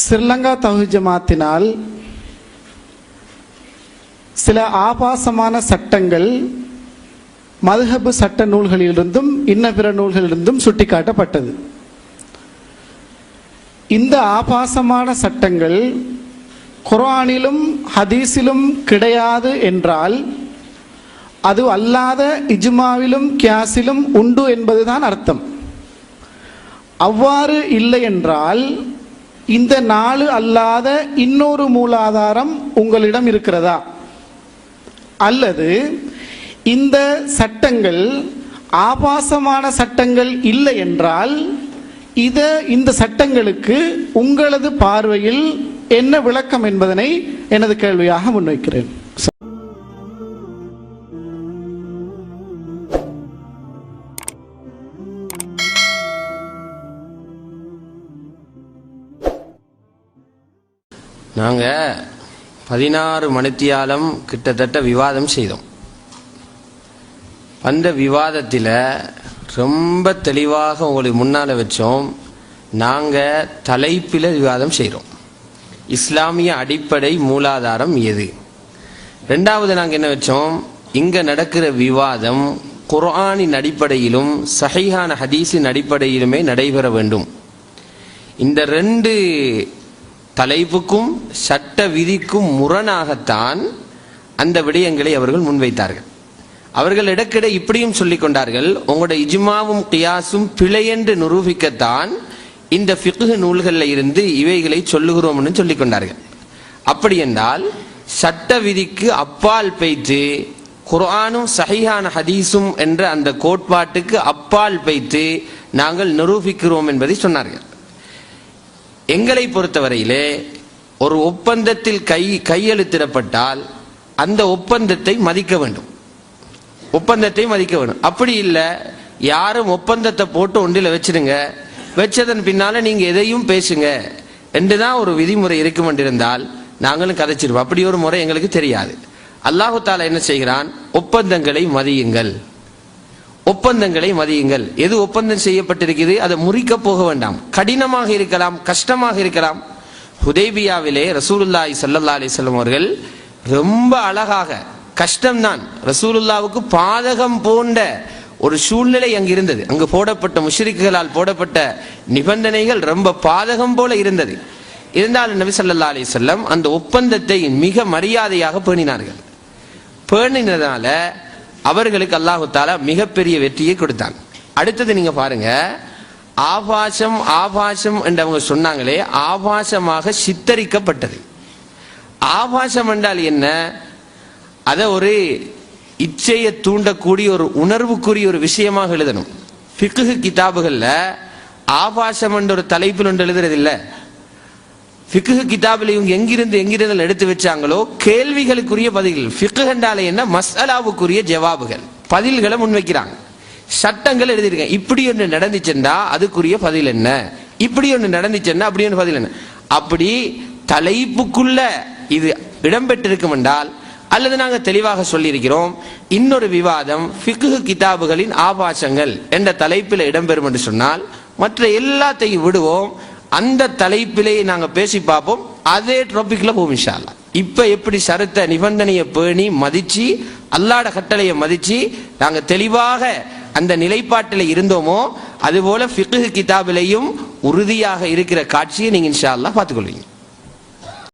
ஸ்ரீலங்கா தௌஹி ஜமாத்தினால் சில ஆபாசமான சட்டங்கள் மதுஹபு சட்ட நூல்களிலிருந்தும் இன்ன பிற நூல்களிலிருந்தும் சுட்டிக்காட்டப்பட்டது. இந்த ஆபாசமான சட்டங்கள் குரானிலும் ஹதீஸிலும் கிடையாது என்றால் அது அல்லாத இஜ்மாவிலும் கியாஸிலும் உண்டு என்பதுதான் அர்த்தம். அவ்வாறு இல்லை என்றால் இந்த நாலு அல்லாத இன்னொரு மூலாதாரம் உங்களிடம் இருக்கிறதா? அல்லது இந்த சட்டங்கள் ஆபாசமான சட்டங்கள் இல்லை என்றால் இத இந்த சட்டங்களுக்கு உங்களது பார்வையில் என்ன விளக்கம் என்பதனை எனது கேள்வியாக முன்வைக்கிறேன். நாங்கள் பதினாறு மணித்தியாலம் கிட்டத்தட்ட விவாதம் செய்தோம். அந்த விவாதத்தில் ரொம்ப தெளிவாக உங்களுக்கு முன்னால் வச்சோம். நாங்கள் தலைப்பில் விவாதம் செய்கிறோம் இஸ்லாமிய அடிப்படை மூலாதாரம் எது? ரெண்டாவது நாங்கள் என்ன வச்சோம்? இங்கே நடக்கிற விவாதம் குர்ஆனின் அடிப்படையிலும் சஹிஹான ஹதீஸின் அடிப்படையிலுமே நடைபெற வேண்டும். இந்த ரெண்டு தலைப்புக்கும் சட்ட விதிக்கும் முரணாகத்தான் அந்த விடயங்களை அவர்கள் முன்வைத்தார்கள். அவர்கள் இடக்கிட இப்படியும் சொல்லிக் கொண்டார்கள் உங்களோட இஜ்மாவும் கியாசும் பிழை என்று நிரூபிக்கத்தான் இந்த ஃபிக்ஹ் நூல்களில் இருந்து இவைகளை சொல்லுகிறோம்னு சொல்லிக் கொண்டார்கள். அப்படி என்றால் சட்ட விதிக்கு அப்பால் பைத்து குர்ஆனும் சஹீஹான ஹதீஸும் என்ற அந்த கோட்பாட்டுக்கு அப்பால் பைத்து நாங்கள் நிரூபிக்கிறோம் என்பதை சொன்னார்கள். எங்களை பொறுத்தவரையிலே ஒரு ஒப்பந்தத்தில் கை கையெழுத்திடப்பட்டால் அந்த ஒப்பந்தத்தை மதிக்க வேண்டும். ஒப்பந்தத்தை மதிக்க வேண்டும். அப்படி இல்லை யாரும் ஒப்பந்தத்தை போட்டு ஒன்றில் வச்சிருங்க வச்சதன் பின்னால நீங்க எதையும் பேசுங்க. என்றுதான் ஒரு விதிமுறை இருக்கும் என்றிருந்தால் நாங்களும் கதைச்சிருவோம். அப்படி ஒரு முறை எங்களுக்கு தெரியாது. அல்லாஹு தாலா என்ன செய்கிறான்? ஒப்பந்தங்களை மதியுங்கள். ஒப்பந்தங்களை மதியுங்கள். எது ஒப்பந்தம் செய்யப்பட்டிருக்குது அதை முறிக்க போக வேண்டாம். கடினமாக இருக்கலாம் கஷ்டமாக இருக்கலாம். ஹுதேபியாவிலே ரசூலுல்லாஹி சல்லல்லா அலைஹி அவர்கள் ரொம்ப அழகாக கஷ்டம்தான். ரசூலுல்லாவுக்கு பாதகம் போன்ற ஒரு சூழ்நிலை அங்கு இருந்தது. அங்கு போடப்பட்ட முஷ்ரிக்குகளால் போடப்பட்ட நிபந்தனைகள் ரொம்ப பாதகம் போல இருந்தது. இருந்தாலும் நபி சல்லா அலி வஸல்லம் அந்த ஒப்பந்தத்தை மிக மரியாதையாக பேணினார்கள். பேணினதால அவர்களுக்கு அல்லாஹு தாலா மிகப்பெரிய வெற்றியை கொடுத்தான். அடுத்தது நீங்க பாருங்க ஆபாசம் ஆபாசம் என்று அவங்க சொன்னாங்களே ஆபாசமாக சித்தரிக்கப்பட்டது. ஆபாசம் என்றால் என்ன? அதை ஒரு இச்சையை தூண்டக்கூடிய ஒரு உணர்வுக்குரிய ஒரு விஷயமாக எழுதணும். பிக்குகு கிதாபுகள்ல ஆபாசம் என்ற ஒரு தலைப்பில் ஒன்று எழுதுறது இல்லை. ஃபிக்கு கிதாபில் இவங்க எங்கிருந்து எங்கிருந்து எடுத்து வச்சாங்களோ கேள்விகளுக்குரிய பதில்கள். ஃபிக்கு என்றாலே என்ன? மசாலாவுக்குரிய ஜவாபுகள். பதில்களை முன்வைக்கிறாங்க. சட்டங்கள் எழுதியிருக்கேன் இப்படி ஒன்று நடந்துச்சுன்னா அதுக்குரிய பதில் என்ன? இப்படி ஒன்று நடந்துச்சுன்னா அப்படி ஒன்று பதில் என்ன? அப்படி தலைப்புக்குள்ள இது இடம்பெற்றிருக்கும் என்றால் அல்லது நாங்கள் தெளிவாக சொல்லியிருக்கிறோம் இன்னொரு விவாதம் ஃபிக்கு கிதாபுகளின் ஆபாசங்கள் என்ற தலைப்பில் இடம்பெறும் என்று சொன்னால் மற்ற எல்லாத்தையும் விடுவோம் அந்த தலைப்பிலே நாங்கள் பேசி பார்ப்போம். அதே டாபிக்ல போவோம் இன்ஷா இப்போ இப்ப எப்படி சருத்த நிபந்தனையை பேணி மதிச்சு அல்லாட கட்டளையை மதிச்சு நாங்க தெளிவாக அந்த நிலைப்பாட்டில் இருந்தோமோ அதுபோல ஃபிக்கு கிதாபிலையும் உறுதியாக இருக்கிற காட்சியை நீங்க இன்ஷா அல்லா பார்த்துக்கொள்வீங்க.